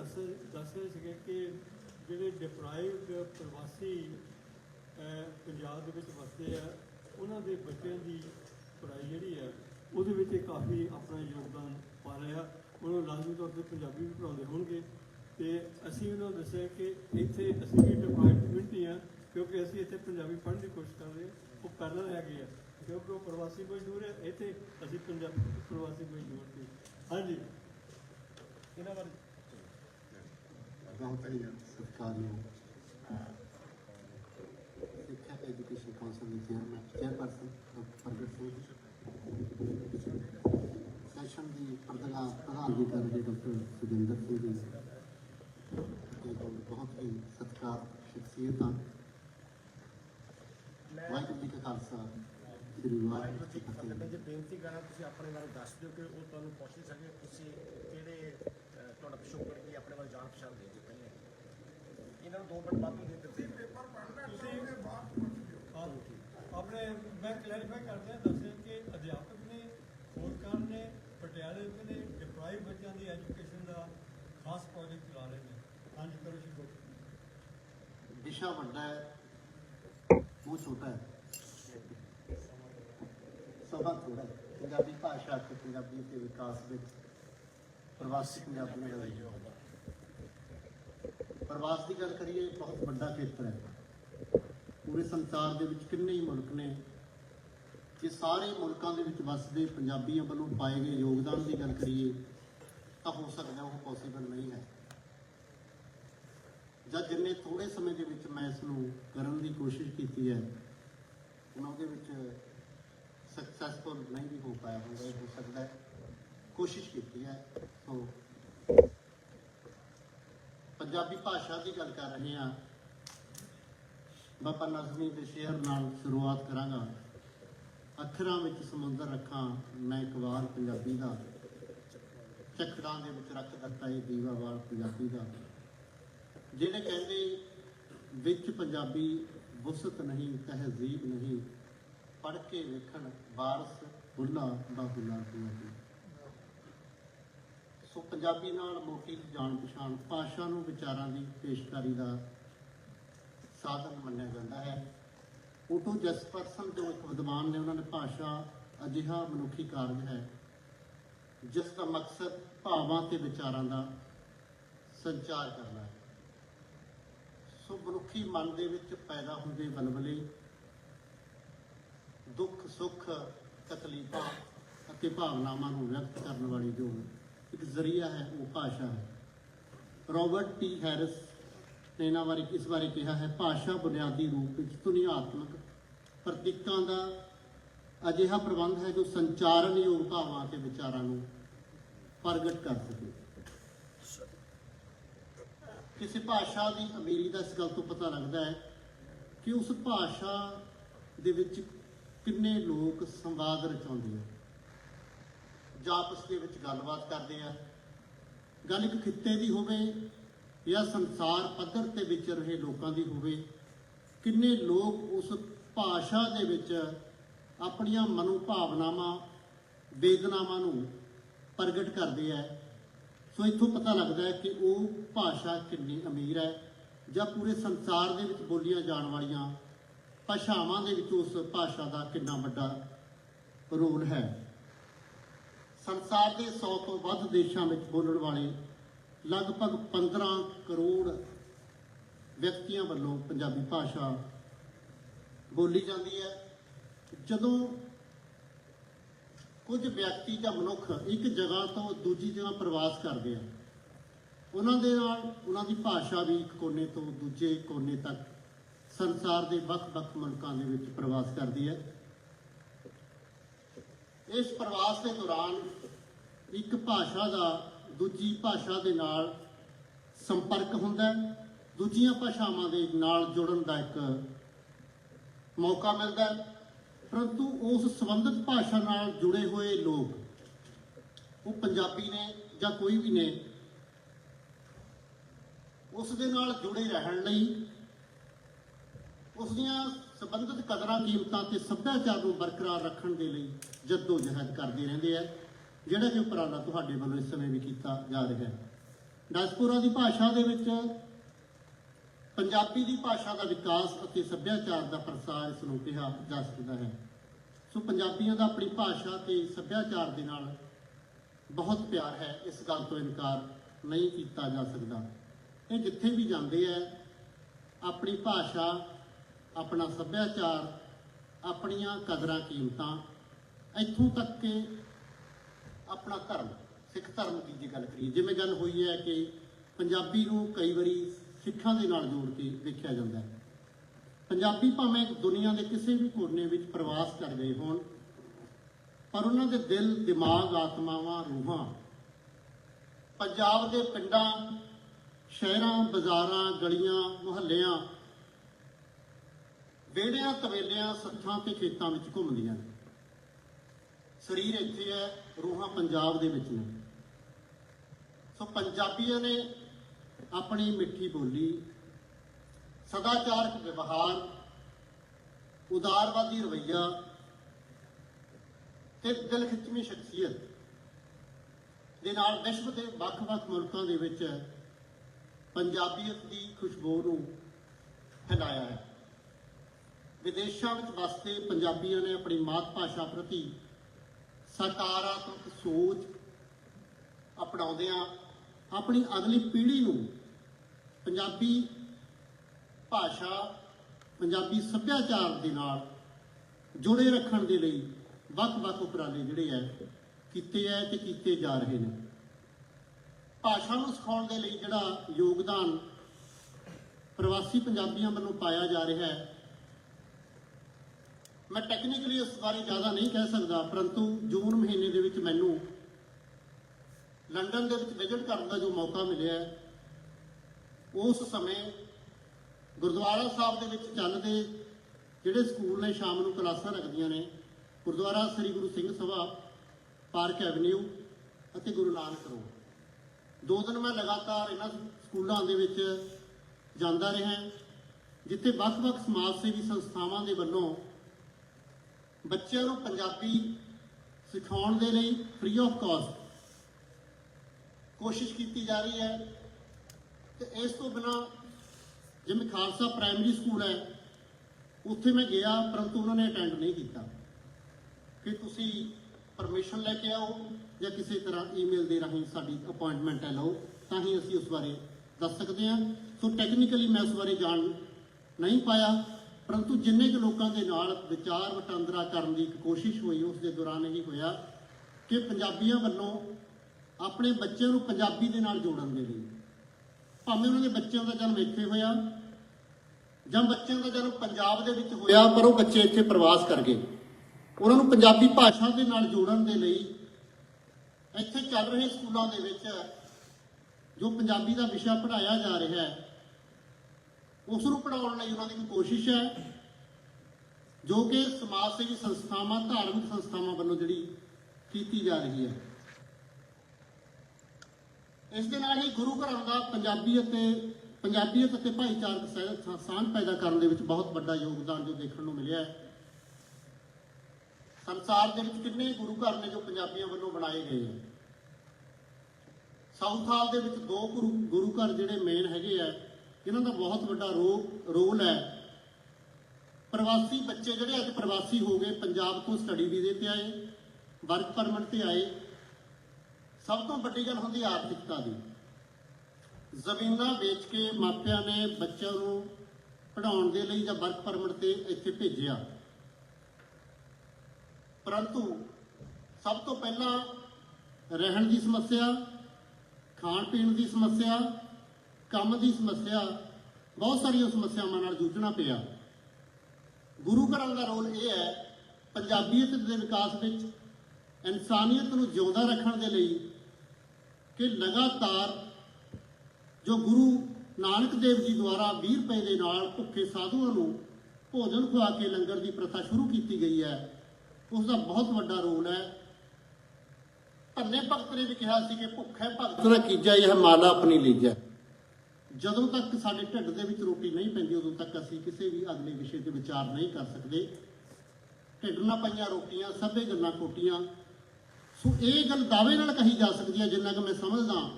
ਦੱਸ ਦੱਸ ਰਹੇ ਸੀਗੇ ਕਿ ਜਿਹੜੇ ਡਿਪਰਾਈਵਡ ਪ੍ਰਵਾਸੀ ਪੰਜਾਬ ਦੇ ਵਿੱਚ ਵਸਦੇ ਆ, ਉਹਨਾਂ ਦੇ ਬੱਚਿਆਂ ਦੀ ਪੜ੍ਹਾਈ ਜਿਹੜੀ ਹੈ ਉਹਦੇ ਵਿੱਚ ਕਾਫੀ ਆਪਣਾ ਯੋਗਦਾਨ ਪਾ ਰਿਹਾ ਉਹਨਾਂ ਨੂੰ ਲਾਜ਼ਮੀ ਤੌਰ ਤੇ ਪੰਜਾਬੀ ਵੀ ਪੜ੍ਹਾਉਂਦੇ ਹੋਣਗੇ। ਤੇ ਅਸੀਂ ਉਹਨਾਂ ਨੂੰ ਦੱਸਿਆ ਕਿ ਇੱਥੇ ਅਸੀਂ ਵੀ ਡਿਪਰਾਈਵਡ ਕਮਿਊਨਿਟੀ ਆ, ਕਿਉਂਕਿ ਅਸੀਂ ਇੱਥੇ ਪੰਜਾਬੀ ਪੜ੍ਹਨ ਦੀ ਕੋਸ਼ਿਸ਼ ਕਰ ਰਹੇ ਉਹ ਕਰ ਰਹੇ ਹੈਗੇ ਆ, ਕਿਉਂਕਿ ਉਹ ਪ੍ਰਵਾਸੀ ਮਜ਼ਦੂਰ ਹੈ ਇੱਥੇ ਅਸੀਂ ਪੰਜਾਬੀ ਪ੍ਰਵਾਸੀ ਮਜ਼ਦੂਰ ਸੀ। ਹਾਂਜੀ। ਇਹਨਾਂ ਬਾਰੇ ਬਹੁਤ ਹੀ ਸਤਿਕਾਰਯੋਗ ਸਿੱਖਿਆ ਤੇ ਐਜੂਕੇਸ਼ਨ ਕੌਂਸਲ ਦੇ chairman chairperson Pargat Singh. Session ਦੀ ਪ੍ਰਧਾਨ ਪ੍ਰਧਾਨਗੀ ਕਰ ਰਹੇ ਡਾਕਟਰ ਸੁਰਿੰਦਰ ਸਿੰਘ ਜੀ ਬਹੁਤ ਹੀ ਸਤਿਕਾਰ ਸ਼ਖਸੀਅਤਾਂ ਵਾਹਿਗੁਰੂ ਜੀ ਕਾ ਖਾਲਸਾ ਸ੍ਰੀ ਵਾਹਿਗੁਰੂ ਜੀ ਕੀ ਫਤਿਹ। ਬੇਨਤੀ ਕਰਾਂ ਤੁਸੀਂ ਆਪਣੇ ਬਾਰੇ ਦੱਸ ਦਿਓ ਕਿ ਉਹ ਤੁਹਾਨੂੰ ਪੁੱਛ ਸਕੇ ਤੁਸੀਂ ਕਿਹੜੇ ਤੁਹਾਡਾ ਪਿਛੋਕੜ ਕੀ ਆਪਣੇ ਬਾਰੇ ਜਾਣ ਪਛਾਣ ਦੇ ਦਿਓ ਪਹਿਲੇ ਇਹਨਾਂ ਨੂੰ ਦੋ ਮਿੰਟ ਬਾਅਦ ਦੇ ਦਿੱਤੇ ਹਾਂ, ਆਪਣੇ ਮੈਂ ਕਲੈਰੀਫਾਈ ਕਰਦੇ ਹਾਂ ਦੱਸਿਆ ਕਿ ਅਧਿਆਪਕ ਨੇ ਖੋਜਕਾਰ ਨੇ ਪਟਿਆਲੇ ਦੇ ਨੇ ਡਿਪਰਾਈਵ ਬੱਚਿਆਂ ਦੀ ਐਜੂਕੇਸ਼ਨ ਦਾ ਖਾਸ ਪ੍ਰੋਜੈਕਟ ਚਲਾ ਰਹੇ ਨੇ। ਹਾਂਜੀ ਕਰੋ ਸ਼ੁਰੂ। ਵਿਸ਼ਾ ਵੱਡਾ ਹੈ ਉਹ ਛੋਟਾ ਹੈ। ਸਭਾ ਥੋੜਾ ਹੈ। ਪੰਜਾਬੀ ਭਾਸ਼ਾ ਤੇ ਪੰਜਾਬੀ ਦੇ ਵਿਕਾਸ ਵਿੱਚ ਪ੍ਰਵਾਸੀ ਪੰਜਾਬੀਆਂ ਦਾ ਯੋਗਦਾਨ ਪ੍ਰਵਾਸ ਦੀ ਗੱਲ ਕਰੀਏ, ਬਹੁਤ ਵੱਡਾ ਖੇਤਰ ਹੈ। ਪੂਰੇ ਸੰਸਾਰ ਦੇ ਵਿੱਚ ਕਿੰਨੇ ਹੀ ਮੁਲਕ ਨੇ, ਜੇ ਸਾਰੇ ਮੁਲਕਾਂ ਦੇ ਵਿੱਚ ਵਸਦੇ ਪੰਜਾਬੀਆਂ ਵੱਲੋਂ ਪਾਏ ਗਏ ਯੋਗਦਾਨ ਦੀ ਗੱਲ ਕਰੀਏ, ਤਾਂ ਹੋ ਸਕਦਾ ਉਹ ਪੋਸੀਬਲ ਨਹੀਂ ਹੈ। ਜਾਂ ਜਿੰਨੇ ਥੋੜੇ ਸਮੇਂ ਦੇ ਵਿੱਚ ਮੈਂ ਇਸ ਨੂੰ ਕਰਨ ਦੀ ਕੋਸ਼ਿਸ਼ ਕੀਤੀ ਹੈ, ਉਹਨਾਂ ਉਹਦੇ ਵਿੱਚ ਸਕਸੈਸਫੁਲ ਨਹੀਂ ਵੀ ਹੋ ਪਾਇਆ ਹੁੰਦਾ ਹੋ ਸਕਦਾ ਹੈ। ਕੋਸ਼ਿਸ਼ ਕੀਤੀ ਹੈ। ਸੋ ਪੰਜਾਬੀ ਭਾਸ਼ਾ ਦੀ ਗੱਲ ਕਰ ਰਹੇ ਹਾਂ। ਬਾਬਾ ਨਜ਼ਮੀ ਦੇ ਸ਼ੇਰ ਨਾਲ ਸ਼ੁਰੂਆਤ ਕਰਾਂਗਾ। ਅੱਖਰਾਂ ਵਿੱਚ ਸਮੁੰਦਰ ਰੱਖਾਂ, ਮੈਂ ਇੱਕ ਵਾਰ ਪੰਜਾਬੀ ਦਾ। ਚੱਕੜਾਂ ਦੇ ਵਿੱਚ ਰੱਖ ਦਿੱਤਾ ਇਹ ਦੀਵਾ ਵਾਲ ਪੰਜਾਬੀ ਦਾ। ਜਿਹੜੇ ਕਹਿੰਦੇ ਵਿੱਚ ਪੰਜਾਬੀ ਵਸਤ ਨਹੀਂ, ਤਹਿਜ਼ੀਬ ਨਹੀਂ, ਪੜ੍ਹ ਕੇ ਵੇਖਣ, ਵਾਰਸ ਬੁੱਲਾ ਬਾਹੁਲਾ ਪੰਜਾਬੀ ਸੋ ਪੰਜਾਬੀ ਨਾਲ ਮੋਟੀ ਜਾਣ ਪਛਾਣ ਭਾਸ਼ਾ ਨੂੰ ਵਿਚਾਰਾਂ ਦੀ ਪੇਸ਼ਕਾਰੀ ਦਾ ਸਾਧਨ ਮੰਨਿਆ ਜਾਂਦਾ ਹੈ। ਉਟੋ ਜਸਪਰਸਨ ਜੋ ਇੱਕ ਵਿਦਵਾਨ ਨੇ ਉਹਨਾਂ ਨੇ ਭਾਸ਼ਾ ਅਜਿਹਾ ਮਨੁੱਖੀ ਕਾਰਜ ਹੈ, ਜਿਸ ਦਾ ਮਕਸਦ ਭਾਵਾਂ ਤੇ ਵਿਚਾਰਾਂ ਦਾ ਸੰਚਾਰ ਕਰਨਾ ਹੈ। ਸੋ ਮਨੁੱਖੀ ਮਨ ਦੇ ਵਿੱਚ ਪੈਦਾ ਹੁੰਦੇ ਬਲਬਲੇ ਦੁੱਖ ਸੁੱਖ ਤਕਲੀਫਾਂ ਅਤੇ ਭਾਵਨਾਵਾਂ ਨੂੰ ਵਿਅਕਤ ਕਰਨ ਵਾਲੀ ਜੋ ਇੱਕ ਜ਼ਰੀਆ ਹੈ ਉਹ ਭਾਸ਼ਾ ਹੈ। ਰਾਬਰਟ ਟੀ ਹੈਰਿਸ ਨੇ ਇਹਨਾਂ ਬਾਰੇ ਇਸ ਬਾਰੇ ਕਿਹਾ ਹੈ, ਭਾਸ਼ਾ ਬੁਨਿਆਦੀ ਰੂਪ ਵਿੱਚ ਦੁਨਿਆਤਮਕ ਪ੍ਰਤੀਕਾਂ ਦਾ ਅਜਿਹਾ ਪ੍ਰਬੰਧ ਹੈ ਜੋ ਸੰਚਾਰਨਯੋਗ ਭਾਵਾਂ ਅਤੇ ਵਿਚਾਰਾਂ ਨੂੰ ਪ੍ਰਗਟ ਕਰ ਸਕੇ। ਕਿਸੇ ਭਾਸ਼ਾ ਦੀ ਅਮੀਰੀ ਦਾ ਇਸ ਗੱਲ ਤੋਂ ਪਤਾ ਲੱਗਦਾ ਹੈ ਕਿ ਉਸ ਭਾਸ਼ਾ ਦੇ ਵਿੱਚ ਕਿੰਨੇ ਲੋਕ ਸੰਵਾਦ ਰਚਾਉਂਦੇ ਆ ਆਪਸ ਦੇ ਵਿੱਚ ਗੱਲਬਾਤ ਕਰਦੇ ਆ। ਗੱਲ ਇੱਕ ਖਿੱਤੇ ਦੀ ਹੋਵੇ ਜਾਂ ਸੰਸਾਰ ਪੱਧਰ ਤੇ ਵਿਚਰ ਰਹੇ ਲੋਕਾਂ ਦੀ ਹੋਵੇ, ਕਿੰਨੇ ਲੋਕ ਉਸ ਭਾਸ਼ਾ ਦੇ ਵਿੱਚ ਆਪਣੀਆਂ ਮਨੋ ਭਾਵਨਾਵਾਂ ਵੇਦਨਾਵਾਂ ਨੂੰ ਪ੍ਰਗਟ ਕਰਦੇ ਆ। ਸੋ ਇੱਥੋਂ ਪਤਾ ਲੱਗਦਾ ਹੈ ਕਿ ਉਹ ਭਾਸ਼ਾ ਕਿੰਨੀ ਅਮੀਰ ਹੈ ਜਾਂ ਪੂਰੇ ਸੰਸਾਰ ਦੇ ਵਿੱਚ ਬੋਲੀਆਂ ਜਾਣ ਵਾਲੀਆਂ ਭਾਸ਼ਾਵਾਂ ਦੇ ਵਿੱਚ ਉਸ ਭਾਸ਼ਾ ਦਾ ਕਿੰਨਾ ਵੱਡਾ ਰੋਲ ਹੈ। ਸੰਸਾਰ ਦੇ 100 ਤੋਂ ਵੱਧ ਦੇਸ਼ਾਂ ਵਿੱਚ ਬੋਲਣ ਵਾਲੇ ਲਗਭਗ 15 ਕਰੋੜ ਵਿਅਕਤੀਆਂ ਵੱਲੋਂ ਪੰਜਾਬੀ ਭਾਸ਼ਾ ਬੋਲੀ ਜਾਂਦੀ ਹੈ। ਜਦੋਂ ਕੁਝ ਵਿਅਕਤੀ ਜਾਂ ਮਨੁੱਖ ਇੱਕ ਜਗ੍ਹਾ ਤੋਂ ਦੂਜੀ ਜਗ੍ਹਾ ਪ੍ਰਵਾਸ ਕਰਦੇ ਆ, ਉਹਨਾਂ ਦੇ ਨਾਲ ਉਹਨਾਂ ਦੀ ਭਾਸ਼ਾ ਵੀ ਇੱਕ ਕੋਨੇ ਤੋਂ ਦੂਜੇ ਕੋਨੇ ਤੱਕ ਸੰਸਾਰ ਦੇ ਵੱਖ-ਵੱਖ ਮੁਲਕਾਂ ਦੇ ਵਿੱਚ ਪ੍ਰਵਾਸ ਕਰਦੀ ਹੈ। ਇਸ ਪ੍ਰਵਾਸ ਦੇ ਦੌਰਾਨ ਇੱਕ ਭਾਸ਼ਾ ਦਾ ਦੂਜੀ ਭਾਸ਼ਾ ਦੇ ਨਾਲ ਸੰਪਰਕ ਹੁੰਦਾ ਹੈ। ਦੂਜੀਆਂ ਭਾਸ਼ਾਵਾਂ ਦੇ ਨਾਲ ਜੁੜਨ ਦਾ ਇੱਕ ਮੌਕਾ ਮਿਲਦਾ ਹੈ। ਪਰੰਤੂ ਉਸ ਸੰਬੰਧਿਤ ਭਾਸ਼ਾ ਨਾਲ ਜੁੜੇ ਹੋਏ ਲੋਕ, ਉਹ ਪੰਜਾਬੀ ਨੇ ਜਾਂ ਕੋਈ ਵੀ ਨੇ, ਉਸ ਦੇ ਨਾਲ ਜੁੜੇ ਰਹਿਣ ਲਈ ਉਸ ਦੀਆਂ ਸੰਬੰਧਿਤ ਕਦਰਾਂ ਕੀਮਤਾਂ ਤੇ ਸੱਭਿਆਚਾਰ ਨੂੰ ਬਰਕਰਾਰ ਰੱਖਣ ਦੇ ਲਈ ਜੱਦੋ ਜਹਿਦ ਕਰਦੇ ਰਹਿੰਦੇ ਆ, ਜਿਹੜਾ ਕਿ ਉਪਰਾਲਾ ਤੁਹਾਡੇ ਵੱਲੋਂ ਇਸ ਸਮੇਂ ਵੀ ਕੀਤਾ ਜਾ ਰਿਹਾ ਹੈ। ਡਾਇਸਪੋਰਾ ਦੀ ਭਾਸ਼ਾ ਦੇ ਵਿੱਚ ਪੰਜਾਬੀ ਦੀ ਭਾਸ਼ਾ ਦਾ ਵਿਕਾਸ ਅਤੇ ਸੱਭਿਆਚਾਰ ਦਾ ਪ੍ਰਸਾਰ ਇਸ ਨੂੰ ਕਿਹਾ ਜਾ ਸਕਦਾ ਹੈ। ਸੋ ਪੰਜਾਬੀਆਂ ਦਾ ਆਪਣੀ ਭਾਸ਼ਾ ਤੇ ਸੱਭਿਆਚਾਰ ਦੇ ਨਾਲ ਬਹੁਤ ਪਿਆਰ ਹੈ, ਇਸ ਗੱਲ ਤੋਂ ਇਨਕਾਰ ਨਹੀਂ ਕੀਤਾ ਜਾ ਸਕਦਾ। ਇਹ ਜਿੱਥੇ ਵੀ ਜਾਂਦੇ ਹੈ ਆਪਣੀ ਭਾਸ਼ਾ, ਆਪਣਾ ਸੱਭਿਆਚਾਰ, ਆਪਣੀਆਂ ਕਦਰਾਂ ਕੀਮਤਾਂ ਇੱਥੋਂ ਤੱਕ ਕਿ ਆਪਣਾ ਧਰਮ, ਸਿੱਖ ਧਰਮ ਦੀ ਜੇ ਗੱਲ ਕਰੀਏ, ਜਿਵੇਂ ਗੱਲ ਹੋਈ ਹੈ ਕਿ ਪੰਜਾਬੀ ਨੂੰ ਕਈ ਵਾਰੀ ਸਿੱਖਾਂ ਦੇ ਨਾਲ ਜੋੜ ਕੇ ਵੇਖਿਆ ਜਾਂਦਾ ਹੈ। ਪੰਜਾਬੀ ਭਾਵੇਂ ਦੁਨੀਆ ਦੇ ਕਿਸੇ ਵੀ ਕੋਨੇ ਵਿੱਚ ਪ੍ਰਵਾਸ ਕਰ ਗਏ ਹੋਣ, ਪਰ ਉਹਨਾਂ ਦੇ ਦਿਲ, ਦਿਮਾਗ, ਆਤਮਾਵਾਂ, ਰੂਹਾਂ, ਪੰਜਾਬ ਦੇ ਪਿੰਡਾਂ, ਸ਼ਹਿਰਾਂ, ਬਾਜ਼ਾਰਾਂ, ਗਲੀਆਂ, ਮੁਹੱਲਿਆਂ, ਵਿਹੜਿਆਂ, ਤਵੇਲਿਆਂ, ਸੱਥਾਂ ਤੇ ਖੇਤਾਂ ਵਿੱਚ ਘੁੰਮਦੀਆਂ ਨੇ। ਸਰੀਰ ਇੱਥੇ ਹੈ, ਰੂਹਾਂ ਪੰਜਾਬ ਦੇ ਵਿੱਚ ਨੇ। ਸੋ ਪੰਜਾਬੀਆਂ ਨੇ ਆਪਣੀ ਮਿੱਠੀ ਬੋਲੀ, ਸਦਾਚਾਰਕ ਵਿਵਹਾਰ, ਉਦਾਰਵਾਦੀ ਰਵੱਈਆ ਤੇ ਦਿਲ ਸ਼ਖਸੀਅਤ ਦੇ ਨਾਲ ਵਿਸ਼ਵ ਦੇ ਵੱਖ-ਵੱਖ ਮੁਲਕਾਂ ਦੇ ਵਿੱਚ ਪੰਜਾਬੀਅਤ ਦੀ ਖੁਸ਼ਬੂ ਨੂੰ ਫੈਲਾਇਆ ਹੈ। ਵਿਦੇਸ਼ਾਂ ਵਿੱਚ ਵਸਦੇ ਪੰਜਾਬੀਆਂ ਨੇ ਆਪਣੀ ਮਾਤ ਭਾਸ਼ਾ ਪ੍ਰਤੀ ਸਕਾਰਾਤਮਕ ਸੋਚ ਅਪਣਾਉਂਦਿਆਂ ਆਪਣੀ ਅਗਲੀ ਪੀੜ੍ਹੀ ਨੂੰ ਪੰਜਾਬੀ ਭਾਸ਼ਾ, ਪੰਜਾਬੀ ਸੱਭਿਆਚਾਰ ਦੇ ਨਾਲ ਜੁੜੇ ਰੱਖਣ ਦੇ ਲਈ ਵੱਖ-ਵੱਖ ਉਪਰਾਲੇ ਜਿਹੜੇ ਹੈ ਕੀਤੇ ਹੈ ਤੇ ਕੀਤੇ ਜਾ ਰਹੇ ਨੇ। ਭਾਸ਼ਾ ਨੂੰ ਸਿਖਾਉਣ ਦੇ ਲਈ ਜਿਹੜਾ ਯੋਗਦਾਨ ਪ੍ਰਵਾਸੀ ਪੰਜਾਬੀਆਂ ਵੱਲੋਂ ਪਾਇਆ ਜਾ ਰਿਹਾ ਹੈ ਮੈਂ ਟੈਕਨੀਕਲੀ ਇਸ ਬਾਰੇ ਜ਼ਿਆਦਾ ਨਹੀਂ ਕਹਿ ਸਕਦਾ, ਪਰੰਤੂ ਜੂਨ ਮਹੀਨੇ ਦੇ ਵਿੱਚ ਮੈਨੂੰ ਲੰਡਨ ਦੇ ਵਿੱਚ ਵਿਜ਼ਿਟ ਕਰਨ ਦਾ ਜੋ ਮੌਕਾ ਮਿਲਿਆ ਉਸ ਸਮੇਂ ਗੁਰਦੁਆਰਾ ਸਾਹਿਬ ਦੇ ਵਿੱਚ ਚੱਲਦੇ ਜਿਹੜੇ ਸਕੂਲ ਨੇ ਸ਼ਾਮ ਨੂੰ ਕਲਾਸਾਂ ਲੱਗਦੀਆਂ ਨੇ, ਗੁਰਦੁਆਰਾ ਸ੍ਰੀ ਗੁਰੂ ਸਿੰਘ ਸਭਾ, ਪਾਰਕ ਐਵਨਿਊ ਅਤੇ ਗੁਰੂ ਨਾਨਕ ਰੋਡ। ਦੋ ਦਿਨ ਮੈਂ ਲਗਾਤਾਰ ਇਹਨਾਂ ਸਕੂਲਾਂ ਦੇ ਵਿੱਚ ਜਾਂਦਾ ਰਿਹਾ, ਜਿੱਥੇ ਵੱਖ-ਵੱਖ ਸਮਾਜ ਸੇਵੀ ਸੰਸਥਾਵਾਂ ਦੇ ਵੱਲੋਂ ਬੱਚਿਆਂ ਨੂੰ ਪੰਜਾਬੀ ਸਿਖਾਉਣ ਦੇ ਲਈ ਫ੍ਰੀ ਆਫ ਕਾਸਟ ਕੋਸ਼ਿਸ਼ ਕੀਤੀ ਜਾ ਰਹੀ ਹੈ ਤੇ ਇਸ ਤੋਂ ਬਿਨਾ ਜਿਵੇਂ ਖਾਲਸਾ ਪ੍ਰਾਇਮਰੀ ਸਕੂਲ ਹੈ, ਉੱਥੇ ਮੈਂ ਗਿਆ ਪਰੰਤੂ ਉਹਨਾਂ ਨੇ ਅਟੈਂਡ ਨਹੀਂ ਕੀਤਾ। ਕਿ ਤੁਸੀਂ ਪਰਮਿਸ਼ਨ ਲੈ ਕੇ ਆਓ ਜਾਂ ਕਿਸੇ ਤਰ੍ਹਾਂ ਈਮੇਲ ਦੇ ਰਾਹੀਂ ਸਾਡੀ ਅਪਾਇੰਟਮੈਂਟ ਹੈ ਲਓ, ਤਾਂ ਹੀ ਅਸੀਂ ਉਸ ਬਾਰੇ ਦੱਸ ਸਕਦੇ ਹਾਂ। ਸੋ ਟੈਕਨੀਕਲੀ ਮੈਂ ਉਸ ਬਾਰੇ ਜਾਣ ਨਹੀਂ ਪਾਇਆ। ਪਰੰਤੂ ਜਿੰਨੇ ਕੁ ਲੋਕਾਂ ਦੇ ਨਾਲ ਵਿਚਾਰ ਵਟਾਂਦਰਾ ਕਰਨ ਦੀ ਇੱਕ ਕੋਸ਼ਿਸ਼ ਹੋਈ, ਉਸ ਦੇ ਦੌਰਾਨ ਇਹ ਹੋਇਆ ਕਿ ਪੰਜਾਬੀਆਂ ਵੱਲੋਂ ਆਪਣੇ ਬੱਚਿਆਂ ਨੂੰ ਪੰਜਾਬੀ ਦੇ ਨਾਲ ਜੋੜਨ ਦੇ ਲਈ, ਭਾਵੇਂ ਉਹਨਾਂ ਦੇ ਬੱਚਿਆਂ ਦਾ ਜਨਮ ਇੱਥੇ ਹੋਇਆ ਜਾਂ ਬੱਚਿਆਂ ਦਾ ਜਨਮ ਪੰਜਾਬ ਦੇ ਵਿੱਚ ਹੋਇਆ, ਪਰ ਉਹ ਬੱਚੇ ਇੱਥੇ ਪ੍ਰਵਾਸ ਕਰ ਗਏ। ਉਹਨਾਂ ਨੂੰ ਪੰਜਾਬੀ ਭਾਸ਼ਾ ਦੇ ਨਾਲ ਜੋੜਨ ਦੇ ਲਈ ਇੱਥੇ ਚੱਲ ਰਹੇ ਸਕੂਲਾਂ ਦੇ ਵਿੱਚ ਜੋ ਪੰਜਾਬੀ ਦਾ ਵਿਸ਼ਾ ਪੜ੍ਹਾਇਆ ਜਾ ਰਿਹਾ ਹੈ ਉਸ ਨੂੰ ਪੜਾਉਣ ਲਈ ਉਹਨਾਂ ਦੀ ਇੱਕ ਕੋਸ਼ਿਸ਼ ਹੈ? ਜੋ ਕਿ ਸਮਾਜ ਸੇਵੀ ਸੰਸਥਾਵਾਂ, ਧਾਰਮਿਕ ਸੰਸਥਾਵਾਂ ਵੱਲੋਂ ਜਿਹੜੀ ਕੀਤੀ ਜਾ ਰਹੀ ਹੈ। ਇਸ ਦੇ ਨਾਲ ਹੀ ਗੁਰੂ ਘਰਾਂ ਦਾ ਪੰਜਾਬੀ ਅਤੇ ਪੰਜਾਬੀਅਤ ਅਤੇ ਭਾਈਚਾਰਕ ਸਹਿ- ਸਾਂਝ ਪੈਦਾ ਕਰਨ ਦੇ ਵਿੱਚ ਬਹੁਤ ਵੱਡਾ ਯੋਗਦਾਨ ਜੋ ਦੇਖਣ ਨੂੰ ਮਿਲਿਆ ਹੈ। ਸੰਸਾਰ ਦੇ ਵਿੱਚ ਕਿੰਨੇ ਗੁਰੂ ਘਰ ਨੇ ਜੋ ਪੰਜਾਬੀਆਂ ਵੱਲੋਂ ਬਣਾਏ ਗਏ ਹੈ। ਸਾਊਥ ਹਾਲ ਦੇ ਵਿੱਚ ਦੋ ਗੁਰੂ ਗੁਰੂ ਘਰ ਜਿਹੜੇ ਮੇਨ ਹੈਗੇ ਆ ਇਹਨਾਂ ਦਾ ਬਹੁਤ ਵੱਡਾ ਰੋ- ਰੋਲ ਹੈ। ਪ੍ਰਵਾਸੀ ਬੱਚੇ ਜਿਹੜੇ ਅੱਜ ਪ੍ਰਵਾਸੀ ਹੋ ਗਏ, ਪੰਜਾਬ ਤੋਂ ਸਟੱਡੀ ਵੀਜ਼ੇ ਤੇ ਆਏ ਵਰਕ ਪਰਮਿਟ ਤੇ ਆਏ, ਸਭ ਤੋਂ ਵੱਡੀ ਗੱਲ ਹੁੰਦੀ ਆਰਥਿਕਤਾ ਦੀ। ਜ਼ਮੀਨਾਂ ਵੇਚ ਕੇ ਮਾਪਿਆਂ ਨੇ ਬੱਚਿਆਂ ਨੂੰ ਪੜ੍ਹਾਉਣ ਦੇ ਲਈ ਜਾਂ ਵਰਕ ਪਰਮਿਟ ਤੇ ਇੱਥੇ ਭੇਜਿਆ। ਪਰੰਤੂ ਸਭ ਤੋਂ ਪਹਿਲਾਂ ਰਹਿਣ ਦੀ ਸਮੱਸਿਆ ਖਾਣ ਪੀਣ ਦੀ ਸਮੱਸਿਆ ਕੰਮ ਦੀ ਸਮੱਸਿਆ, ਬਹੁਤ ਸਾਰੀਆਂ ਸਮੱਸਿਆਵਾਂ ਨਾਲ ਜੂਝਣਾ ਪਿਆ। ਗੁਰੂ ਘਰਾਂ ਦਾ ਰੋਲ ਇਹ ਹੈ, ਪੰਜਾਬੀਅਤ ਦੇ ਵਿਕਾਸ ਵਿੱਚ, ਇਨਸਾਨੀਅਤ ਨੂੰ ਜਿਉਂਦਾ ਰੱਖਣ ਦੇ ਲਈ ਕਿ ਲਗਾਤਾਰ ਜੋ ਗੁਰੂ ਨਾਨਕ ਦੇਵ ਜੀ ਦੁਆਰਾ 20 ਰੁਪਏ ਦੇ ਨਾਲ ਭੁੱਖੇ ਸਾਧੂਆਂ ਨੂੰ ਭੋਜਨ ਖਵਾ ਕੇ ਲੰਗਰ ਦੀ ਪ੍ਰਥਾ ਸ਼ੁਰੂ ਕੀਤੀ ਗਈ ਹੈ, ਉਸ ਦਾ ਬਹੁਤ ਵੱਡਾ ਰੋਲ ਹੈ। ਧੰਨੇ ਭਗਤ ਨੇ ਵੀ ਕਿਹਾ ਸੀ ਕਿ ਭੁੱਖੇ ਭਗਤ ਦਾ ਕੀਜਾ, ਇਹ ਮਾਲਾ ਆਪਣੀ ਲੀਜਾ। ਜਦੋਂ ਤੱਕ ਸਾਡੇ ਢਿੱਡ ਦੇ ਵਿੱਚ ਰੋਟੀ ਨਹੀਂ ਪੈਂਦੀ, ਉਦੋਂ ਤੱਕ ਅਸੀਂ ਕਿਸੇ ਵੀ ਅਗਲੇ ਵਿਸ਼ੇ ਤੇ ਵਿਚਾਰ ਨਹੀਂ ਕਰ ਸਕਦੇ। ਢਿੱਡ ਨਾ ਪਈਆਂ ਰੋਟੀਆਂ, ਸਭੇ ਗੱਲਾਂ ਕੋਟੀਆਂ ਸੋ ਇਹ ਗੱਲ ਦਾਅਵੇ ਨਾਲ ਕਹੀ ਜਾ ਸਕਦੀ ਹੈ, ਜਿੰਨਾ ਕਿ ਮੈਂ ਸਮਝਦਾ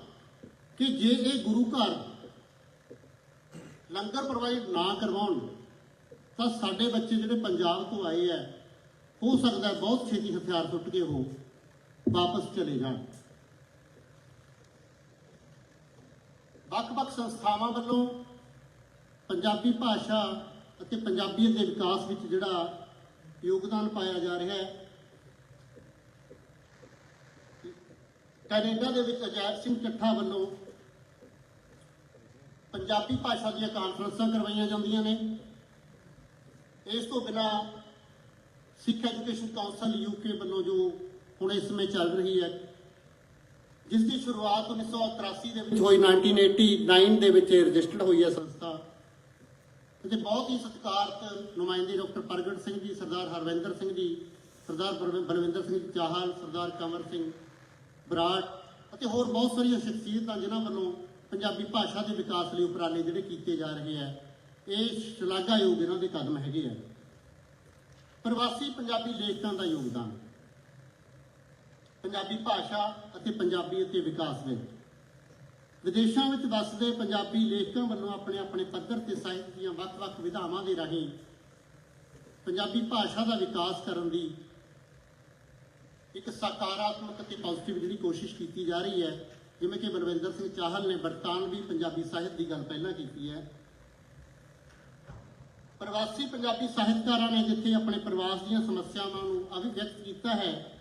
ਕਿ ਜੇ ਇਹ ਗੁਰੂ ਘਰ ਲੰਗਰ ਪ੍ਰੋਵਾਈਡ ਨਾ ਕਰਵਾਉਣ, ਤਾਂ ਸਾਡੇ ਬੱਚੇ ਜਿਹੜੇ ਪੰਜਾਬ ਤੋਂ ਆਏ ਆ ਹੋ ਸਕਦਾ ਬਹੁਤ ਛੇਤੀ ਹਥਿਆਰ ਟੁੱਟ ਕੇ ਉਹ ਵਾਪਸ ਚਲੇ ਜਾਣ। ਵੱਖ-ਵੱਖ ਸੰਸਥਾਵਾਂ ਵੱਲੋਂ ਪੰਜਾਬੀ ਭਾਸ਼ਾ ਅਤੇ ਪੰਜਾਬੀਅਤ ਦੇ ਵਿਕਾਸ ਵਿੱਚ ਜਿਹੜਾ ਯੋਗਦਾਨ ਪਾਇਆ ਜਾ ਰਿਹਾ ਹੈ। ਕੈਨੇਡਾ ਦੇ ਵਿੱਚ ਅਜੈਬ ਸਿੰਘ ਚੱਠਾ ਵੱਲੋਂ ਪੰਜਾਬੀ ਭਾਸ਼ਾ ਦੀਆਂ ਕਾਨਫਰੰਸਾਂ ਕਰਵਾਈਆਂ ਜਾਂਦੀਆਂ ਨੇ। ਇਸ ਤੋਂ ਬਿਨਾ ਸਿੱਖ ਐਜੂਕੇਸ਼ਨ ਕਾਉਂਸਲ ਯੂਕੇ ਵੱਲੋਂ ਜੋ ਹੁਣ ਇਸ ਸਮੇਂ ਚੱਲ ਰਹੀ ਹੈ ਜਿਸ ਦੀ ਸ਼ੁਰੂਆਤ 1983 ਦੇ ਵਿੱਚ ਹੋਈ 1989 ਦੇ ਵਿੱਚ ਰਜਿਸਟਰਡ ਹੋਈ ਹੈ ਸੰਸਥਾ। ਅਤੇ ਬਹੁਤ ਹੀ ਸਤਿਕਾਰਤ ਨੁਮਾਇੰਦੇ ਡਾਕਟਰ ਪ੍ਰਗਟ ਸਿੰਘ ਜੀ ਸਰਦਾਰ ਹਰਵਿੰਦਰ ਸਿੰਘ ਜੀ ਸਰਦਾਰ ਬਲਵਿ- ਬਲਵਿੰਦਰ ਸਿੰਘ ਚਾਹਲ ਸਰਦਾਰ ਕਮਰ ਸਿੰਘ ਬਰਾੜ ਅਤੇ ਹੋਰ ਬਹੁਤ ਸਾਰੀਆਂ ਸ਼ਖਸੀਅਤਾਂ ਜਿਨ੍ਹਾਂ ਵੱਲੋਂ ਪੰਜਾਬੀ ਭਾਸ਼ਾ ਦੇ ਵਿਕਾਸ ਲਈ ਉਪਰਾਲੇ ਜਿਹੜੇ ਕੀਤੇ ਜਾ ਰਹੇ ਆ ਇਹ ਸ਼ਲਾਘਾਯੋਗ ਇਹਨਾਂ ਦੇ ਕਦਮ ਹੈਗੇ ਆ। ਪ੍ਰਵਾਸੀ ਪੰਜਾਬੀ ਲੇਖਕਾਂ ਦਾ ਯੋਗਦਾਨ। ਪੰਜਾਬੀ ਭਾਸ਼ਾ ਅਤੇ ਪੰਜਾਬੀ ਅਤੇ ਵਿਕਾਸ ਵਿੱਚ ਵਿਦੇਸ਼ਾਂ ਵਿੱਚ ਵੱਸਦੇ ਪੰਜਾਬੀ ਲੇਖਕਾਂ ਵੱਲੋਂ ਆਪਣੇ ਆਪਣੇ ਪੱਧਰ ਤੇ ਸਾਹਿਤ ਦੀਆਂ ਵੱਖ-ਵੱਖ ਵਿਧਾਵਾਂ ਦੇ ਰਾਹੀਂ ਪੰਜਾਬੀ ਭਾਸ਼ਾ ਦਾ ਵਿਕਾਸ ਕਰਨ ਦੀ ਇੱਕ ਸਕਾਰਾਤਮਕ ਅਤੇ ਪੋਜ਼ਿਟਿਵ ਜਿਹੜੀ ਕੋਸ਼ਿਸ਼ ਕੀਤੀ ਜਾ ਰਹੀ ਹੈ, ਜਿਵੇਂ ਕਿ ਬਲਵਿੰਦਰ ਸਿੰਘ ਚਾਹਲ ਨੇ ਬਰਤਾਨਵੀ ਪੰਜਾਬੀ ਸਾਹਿਤ ਦੀ ਗੱਲ ਪਹਿਲਾਂ ਕੀਤੀ ਹੈ। ਪ੍ਰਵਾਸੀ ਪੰਜਾਬੀ ਸਾਹਿਤਕਾਰਾਂ ਨੇ ਜਿੱਥੇ ਆਪਣੇ ਪ੍ਰਵਾਸ ਦੀਆਂ ਸਮੱਸਿਆਵਾਂ ਨੂੰ ਅਭਿਵਿਅਕਤ ਕੀਤਾ ਹੈ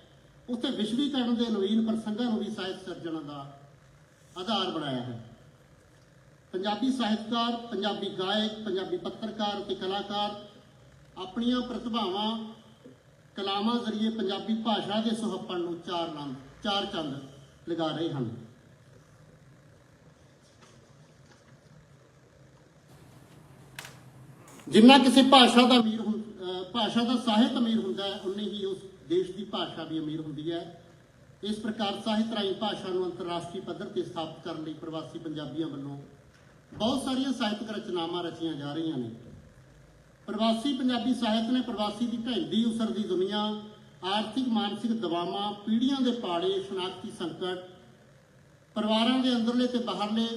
ਉੱਥੇ ਵਿਸ਼ਵੀਕਰਨ ਦੇ ਨਵੀਨ ਪ੍ਰਸੰਗਾਂ ਨੂੰ ਵੀ ਸਾਹਿਤ ਸਿਰਜਣ ਦਾ ਆਧਾਰ ਬਣਾਇਆ ਹੈ। ਪੰਜਾਬੀ ਸਾਹਿਤਕਾਰ, ਪੰਜਾਬੀ ਗਾਇਕ, ਪੰਜਾਬੀ ਪੱਤਰਕਾਰ ਅਤੇ ਕਲਾਕਾਰ ਆਪਣੀਆਂ ਪ੍ਰਤਿਭਾਵਾਂ ਕਲਾਮਾਂ ਜ਼ਰੀਏ ਪੰਜਾਬੀ ਭਾਸ਼ਾ ਦੇ ਸੁਹੱਪਣ ਨੂੰ ਚਾਰ ਨੰਦ ਚਾਰ ਚੰਦ ਲਗਾ ਰਹੇ ਹਨ। ਜਿੰਨਾ ਕਿਸੇ ਭਾਸ਼ਾ ਦਾ ਅਮੀਰ ਹੁੰ- ਭਾਸ਼ਾ ਦਾ ਸਾਹਿਤ ਅਮੀਰ ਹੁੰਦਾ ਹੈ, ਉਨੀ ਹੀ ਉਸ ਦੇਸ਼ ਦੀ ਭਾਸ਼ਾ ਵੀ ਅਮੀਰ ਹੁੰਦੀ ਹੈ। ਇਸ ਪ੍ਰਕਾਰ ਸਾਹਿਤ ਰਾਹੀਂ ਭਾਸ਼ਾ ਨੂੰ ਅੰਤਰਰਾਸ਼ਟਰੀ ਪੱਧਰ ਤੇ ਸਥਾਪਿਤ ਕਰਨ ਲਈ ਪ੍ਰਵਾਸੀ ਪੰਜਾਬੀਆਂ ਵੱਲੋਂ ਬਹੁਤ ਸਾਰੀਆਂ ਸਾਹਿਤਕ ਰਚਨਾਵਾਂ ਰਚੀਆਂ ਜਾ ਰਹੀਆਂ ਨੇ। ਪ੍ਰਵਾਸੀ ਪੰਜਾਬੀ ਸਾਹਿਤ ਨੇ ਪ੍ਰਵਾਸੀ ਦੀ ਢਹਿੰਦੀ ਉਸਰਦੀ ਦੁਨੀਆ, ਆਰਥਿਕ, ਮਾਨਸਿਕ ਦਬਾਵਾਂ, ਪੀੜ੍ਹੀਆਂ ਦੇ ਪਾੜੇ, ਸ਼ਨਾਖਤੀ ਸੰਕਟ, ਪਰਿਵਾਰਾਂ ਦੇ ਅੰਦਰਲੇ ਤੇ ਬਾਹਰਲੇ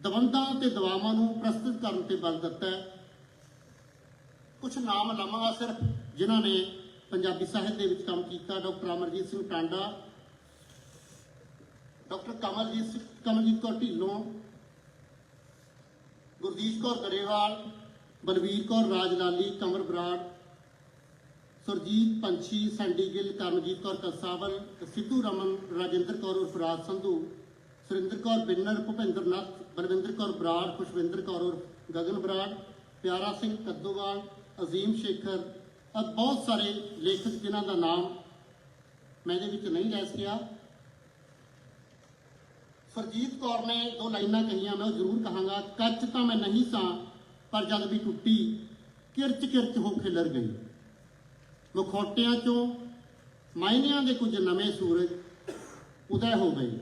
ਦਵੰਦਾਂ ਤੇ ਦਵਾਵਾਂ ਨੂੰ ਪ੍ਰਸਤੁਤ ਕਰਨ ਤੇ ਬਲ ਦਿੱਤਾ ਹੈ। ਕੁਝ ਨਾਮ ਲਵਾਂਗਾ ਸਿਰਫ ਜਿਨ੍ਹਾਂ ਨੇ ਪੰਜਾਬੀ ਸਾਹਿਤ ਦੇ ਵਿੱਚ ਕੰਮ ਕੀਤਾ doctor Amarjit Singh Tanda, doctor Kamaljit Singh Kamaljit Kaur Dhillon, Gurdish Kaur Grewal, Balvir Kaur Rajlali Kamar Brar, Surjit Panchhi, Sandy Gill, Karamjit Kaur Kasawal Sidhu Raman, Rajinder Kaur ਉਰਫ ਰਾਜ ਸੰਧੂ, ਸੁਰਿੰਦਰ ਕੌਰ ਬਿੰਨਰ, ਭੁਪਿੰਦਰ ਨਾਥ, ਬਲਵਿੰਦਰ ਕੌਰ ਬਰਾੜ, ਖੁਸ਼ਵਿੰਦਰ ਕੌਰ ਉਰਫ ਗਗਨ ਬਰਾੜ, ਪਿਆਰਾ ਸਿੰਘ ਕੱਦੋਵਾਲ, ਅਜ਼ੀਮ ਸ਼ੇਖਰ ਅਤੇ ਬਹੁਤ ਸਾਰੇ ਲੇਖਕ ਜਿਨ੍ਹਾਂ ਦਾ ਨਾਮ ਮੈਂ ਇਹਦੇ ਵਿੱਚ ਨਹੀਂ ਲੈ ਸਕਿਆ। ਸਰਜੀਤ ਕੌਰ ਨੇ ਦੋ ਲਾਈਨਾਂ ਕਹੀਆਂ, ਮੈਂ ਉਹ ਜ਼ਰੂਰ ਕਹਾਂਗਾ, ਕੱਚ ਤਾਂ ਮੈਂ ਨਹੀਂ ਸਾਂ, ਪਰ ਜਦ ਵੀ ਟੁੱਟੀ, ਕਿਰਚ ਕਿਰਚ ਹੋ ਖਿਲਰ ਗਈ। ਮਖੌਟਿਆਂ ਚੋਂ ਮਾਇਨਿਆਂ ਦੇ ਕੁਝ ਨਵੇਂ ਸੂਰਜ ਉਦੈ ਹੋ ਗਏ।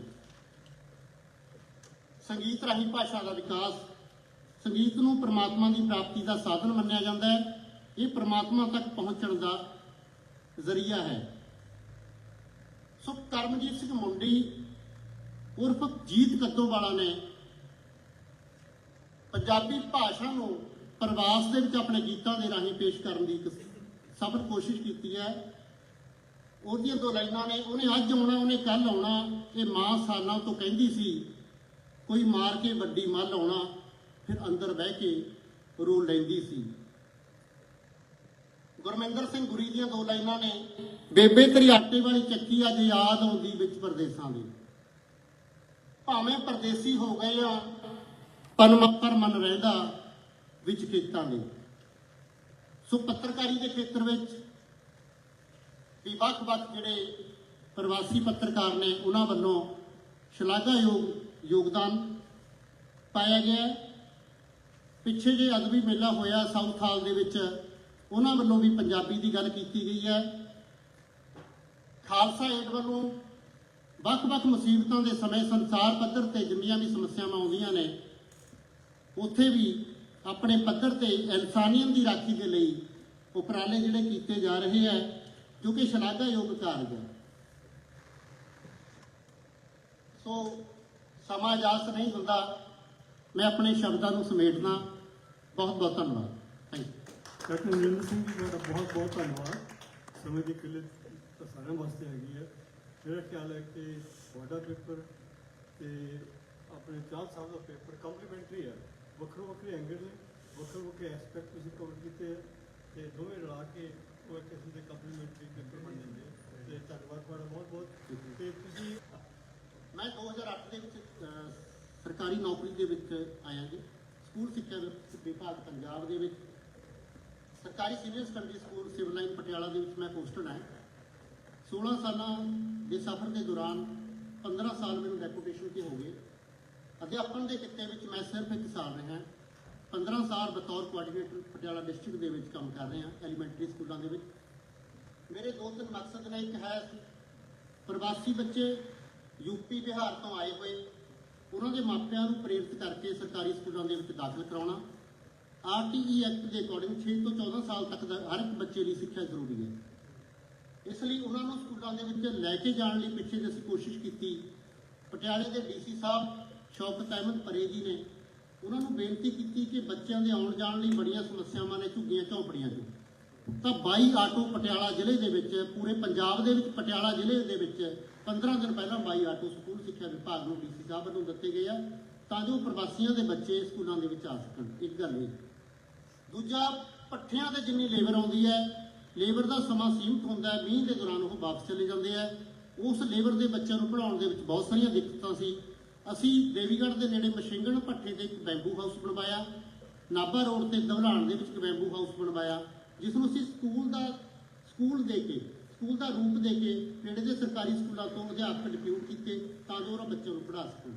ਸੰਗੀਤ ਰਾਹੀਂ ਭਾਸ਼ਾ ਦਾ ਵਿਕਾਸ, ਸੰਗੀਤ ਨੂੰ ਪ੍ਰਮਾਤਮਾ ਦੀ ਪ੍ਰਾਪਤੀ ਦਾ ਸਾਧਨ ਮੰਨਿਆ ਜਾਂਦਾ ਹੈ। ਇਹ ਪ੍ਰਮਾਤਮਾ ਤੱਕ ਪਹੁੰਚਣ ਦਾ ਜ਼ਰੀਆ ਹੈ। ਸੋ ਕਰਮਜੀਤ ਸਿੰਘ ਮੁੰਡੀ, ਉਰਫ ਜੀਤ ਕੱਦੋ ਵਾਲਾ ਨੇ ਪੰਜਾਬੀ ਭਾਸ਼ਾ ਨੂੰ ਪ੍ਰਵਾਸ ਦੇ ਵਿੱਚ ਆਪਣੇ ਗੀਤਾਂ ਦੇ ਰਾਹੀਂ ਪੇਸ਼ ਕਰਨ ਦੀ ਇੱਕ ਸਫਲ ਕੋਸ਼ਿਸ਼ ਕੀਤੀ ਹੈ। ਉਹਦੀਆਂ ਦੋ ਲਾਈਨਾਂ ਨੇ, ਉਹਨੇ ਅੱਜ ਆਉਣਾ, ਉਹਨੇ ਕੱਲ ਆਉਣਾ, ਇਹ ਮਾਂ ਸਾਲਾਂ ਤੋਂ ਕਹਿੰਦੀ ਸੀ, ਕੋਈ ਮਾਰ ਕੇ ਵੱਡੀ ਮੱਲ ਆਉਣਾ, ਫਿਰ ਅੰਦਰ ਬਹਿ ਕੇ ਰੋ ਲੈਂਦੀ ਸੀ। ਗੁਰਮਿੰਦਰ ਸਿੰਘ ਗੁਰੀ ਦੀਆਂ ਦੋ ਲਾਈਨਾਂ ਨੇ। ਬੇਬੇ ਤੇਰੀ ਆਟੇ ਵਾਲੀ ਚੱਕੀ ਅੱਜ ਯਾਦ ਆਉਂਦੀ ਵਿੱਚ ਪਰਦੇਸਾਂ ਦੀ। ਭਾਵੇਂ ਪਰਦੇਸੀ ਹੋ ਗਏ ਆ ਪਰ ਮਨ ਰਹਿੰਦਾ ਵਿੱਚ ਖੇਤਾਂ ਦੇ। ਸੋ ਪੱਤਰਕਾਰੀ ਦੇ ਖੇਤਰ ਵਿੱਚ ਵੀ ਵੱਖ-ਵੱਖ ਜਿਹੜੇ ਪ੍ਰਵਾਸੀ ਪੱਤਰਕਾਰ ਨੇ, ਉਹਨਾਂ ਵੱਲੋਂ ਸ਼ਲਾਘਾਯੋਗ ਯੋਗਦਾਨ ਪਾਇਆ ਗਿਆ ਪਿੱਛੇ ਜੇ ਅਦਬੀ ਮੇਲਾ ਹੋਇਆ, ਸਾਊਥ ਹਾਲ ਦੇ ਵਿੱਚ ਉਹਨਾਂ ਵੱਲੋਂ ਵੀ ਪੰਜਾਬੀ ਦੀ ਗੱਲ ਕੀਤੀ ਗਈ ਹੈ। ਖਾਲਸਾ ਏਡ ਵੱਲੋਂ ਵੱਖ-ਵੱਖ ਮੁਸੀਬਤਾਂ ਦੇ ਸਮੇਂ ਸੰਸਾਰ ਪੱਧਰ ਤੇ ਜਿੰਨੀਆਂ ਵੀ ਸਮੱਸਿਆਵਾਂ ਆਉਂਦੀਆਂ ਨੇ, ਉੱਥੇ ਵੀ ਆਪਣੇ ਪੱਧਰ ਤੇ ਇਨਸਾਨੀਅਤ ਦੀ ਰਾਖੀ ਦੇ ਲਈ ਉਪਰਾਲੇ ਜਿਹੜੇ ਕੀਤੇ ਜਾ ਰਹੇ ਹੈ, ਜੋ ਕਿ ਸ਼ਲਾਘਾਯੋਗ ਕਾਰਜ ਹੈ। ਸੋ ਸਮਾਂ ਇਜਾਜ਼ਤ ਨਹੀਂ ਹੁੰਦਾ। ਮੈਂ ਆਪਣੇ ਸ਼ਬਦਾਂ ਨੂੰ ਸਮੇਟਣਾ ਬਹੁਤ ਬਹੁਤ ਧੰਨਵਾਦ। ਡਾਕਟਰ ਨਰਿੰਦਰ ਸਿੰਘ ਜੀ, ਤੁਹਾਡਾ ਬਹੁਤ ਬਹੁਤ ਧੰਨਵਾਦ। ਸਮੇਂ ਦੀ ਕਿੱਲਤ ਤਾਂ ਸਾਰਿਆਂ ਵਾਸਤੇ ਹੈਗੀ ਹੈ ਮੇਰਾ ਖਿਆਲ ਹੈ ਕਿ ਤੁਹਾਡਾ ਪੇਪਰ ਤੇ ਆਪਣੇ ਚਾਰ ਸਾਹਿਬ ਦਾ ਪੇਪਰ ਕੰਪਲੀਮੈਂਟਰੀ ਹੈ ਵੱਖਰੋ ਵੱਖਰੇ ਐਂਗਲ ਨੇ, ਵੱਖਰੋ ਵੱਖਰੇ ਐਸਪੈਕਟ ਤੁਸੀਂ ਕਵਰ ਕੀਤੇ ਆ ਤੇ ਦੋਵੇਂ ਰਲਾ ਕੇ ਉਹ ਇੱਕ ਕਿਸਮ ਦੇ ਕੰਪਲੀਮੈਂਟਰੀ ਪੇਪਰ ਬਣ ਜਾਂਦੇ ਆ। ਤੇ ਧੰਨਵਾਦ ਤੁਹਾਡਾ ਬਹੁਤ ਬਹੁਤ। ਤੇ ਤੁਸੀਂ ਮੈਂ 2008 ਦੇ ਵਿੱਚ ਸਰਕਾਰੀ ਨੌਕਰੀ ਦੇ ਵਿੱਚ ਆਇਆ ਜੀ। ਸਕੂਲ ਸਿੱਖਿਆ ਵਿਭਾਗ ਪੰਜਾਬ ਦੇ ਵਿੱਚ। ਸਰਕਾਰੀ senior secondary school civil line Patiala ਦੇ ਵਿੱਚ ਮੈਂ ਪੋਸਟਡ ਹਾਂ। 16 ਸਾਲਾਂ ਦੇ ਸਫ਼ਰ ਦੇ ਦੌਰਾਨ 15 ਸਾਲ ਮੈਨੂੰ ਡੈਪੂਟੇਸ਼ਨ ਤੇ ਹੋ ਗਏ। ਅਧਿਆਪਨ ਦੇ ਕਿੱਤੇ ਵਿੱਚ ਮੈਂ ਸਿਰਫ ਇੱਕ ਸਾਲ ਰਿਹਾ। 15 ਸਾਲ ਬਤੌਰ ਕੋਆਰਡੀਨੇਟਰ ਪਟਿਆਲਾ ਡਿਸਟ੍ਰਿਕਟ ਦੇ ਵਿੱਚ ਕੰਮ ਕਰ ਰਿਹਾ ਐਲੀਮੈਂਟਰੀ ਸਕੂਲਾਂ ਦੇ ਵਿੱਚ। ਮੇਰੇ ਦੋ ਤਿੰਨ ਮਕਸਦ ਨੇ। ਇੱਕ ਹੈ ਪ੍ਰਵਾਸੀ ਬੱਚੇ ਯੂਪੀ ਬਿਹਾਰ ਤੋਂ ਆਏ ਹੋਏ, ਉਹਨਾਂ ਦੇ ਮਾਪਿਆਂ ਨੂੰ ਪ੍ਰੇਰਿਤ ਕਰਕੇ ਸਰਕਾਰੀ ਸਕੂਲਾਂ ਦੇ ਵਿੱਚ ਦਾਖਲ ਕਰਾਉਣਾ। ਆਰਟੀਈ ਐਕਟ ਦੇ ਅਕੋਰਡਿੰਗ 6 ਤੋਂ 14 ਸਾਲ ਤੱਕ ਦਾ ਹਰ ਇੱਕ ਬੱਚੇ ਲਈ ਸਿੱਖਿਆ ਜ਼ਰੂਰੀ ਹੈ। ਇਸ ਲਈ ਉਹਨਾਂ ਨੂੰ ਸਕੂਲਾਂ ਦੇ ਵਿੱਚ ਲੈ ਕੇ ਜਾਣ ਲਈ ਪਿੱਛੇ ਜੇ ਕੋਸ਼ਿਸ਼ ਕੀਤੀ, ਪਟਿਆਲੇ ਦੇ ਡੀਸੀ ਸਾਹਿਬ ਸ਼ੌਕਤ ਅਹਿਮਦ ਪਰੇ ਜੀ ਨੇ ਉਹਨਾਂ ਨੂੰ ਬੇਨਤੀ ਕੀਤੀ ਕਿ ਬੱਚਿਆਂ ਦੇ ਆਉਣ ਜਾਣ ਲਈ ਬੜੀਆਂ ਸਮੱਸਿਆਵਾਂ ਨੇ, ਝੁੱਗੀਆਂ ਝੌਂਪੜੀਆਂ 'ਚ ਤਾਂ 22 ਆਟੋ ਪਟਿਆਲਾ ਜ਼ਿਲ੍ਹੇ ਦੇ ਵਿੱਚ, ਪੂਰੇ ਪੰਜਾਬ ਦੇ ਵਿੱਚ, ਪਟਿਆਲਾ ਜ਼ਿਲ੍ਹੇ ਦੇ ਵਿੱਚ 15 ਦਿਨ ਪਹਿਲਾਂ 22 ਆਟੋ ਸਕੂਲ ਸਿੱਖਿਆ ਵਿਭਾਗ ਨੂੰ ਡੀਸੀ ਸਾਹਿਬ ਵੱਲੋਂ ਦਿੱਤੇ ਗਏ ਆ, ਤਾਂ ਜੋ ਪ੍ਰਵਾਸੀਆਂ ਦੇ ਬੱਚੇ ਸਕੂਲਾਂ ਦੇ ਵਿੱਚ ਆ ਸਕਣ। ਇੱਕ ਗੱਲ ਇਹ। ਦੂਜਾ, ਪੱਠਿਆਂ ਤੇ ਜਿੰਨੀ ਲੇਬਰ ਆਉਂਦੀ ਹੈ, ਲੇਬਰ ਦਾ ਸਮਾਂ ਸੀਮਿਤ ਹੁੰਦਾ ਹੈ, ਮੀਂਹ ਦੇ ਦੌਰਾਨ ਉਹ ਵਾਪਸ ਚਲੇ ਜਾਂਦੇ ਆ। ਉਸ ਲੇਬਰ ਦੇ ਬੱਚਿਆਂ ਨੂੰ ਪੜਾਉਣ ਦੇ ਵਿੱਚ ਬਹੁਤ ਸਾਰੀਆਂ ਦਿੱਕਤਾਂ ਸੀ। ਅਸੀਂ ਦੇਵੀਗੜ੍ਹ ਦੇ ਨੇੜੇ ਮਸ਼ਿੰਗਣ ਭੱਠੇ ਤੇ ਇੱਕ ਬੈਂਬੂ ਹਾਊਸ ਬਣਵਾਇਆ। ਨਾਭਾ ਰੋਡ ਤੇ ਦਵਲਾਣ ਦੇ ਵਿੱਚ ਇੱਕ ਬੈਂਬੂ ਹਾਊਸ ਬਣਵਾਇਆ, ਜਿਸ ਨੂੰ ਅਸੀਂ ਸਕੂਲ ਦਾ, ਸਕੂਲ ਦੇ ਕੇ, ਸਕੂਲ ਦਾ ਰੂਪ ਦੇ ਕੇ ਨੇੜੇ ਦੇ ਸਰਕਾਰੀ ਸਕੂਲਾਂ ਤੋਂ ਅਧਿਆਪਕ ਡਿਪਿਊਟ ਕੀਤੇ ਤਾਂ ਜੋ ਉਹਨਾਂ ਬੱਚਿਆਂ ਨੂੰ ਪੜ੍ਹਾ ਸਕਣ।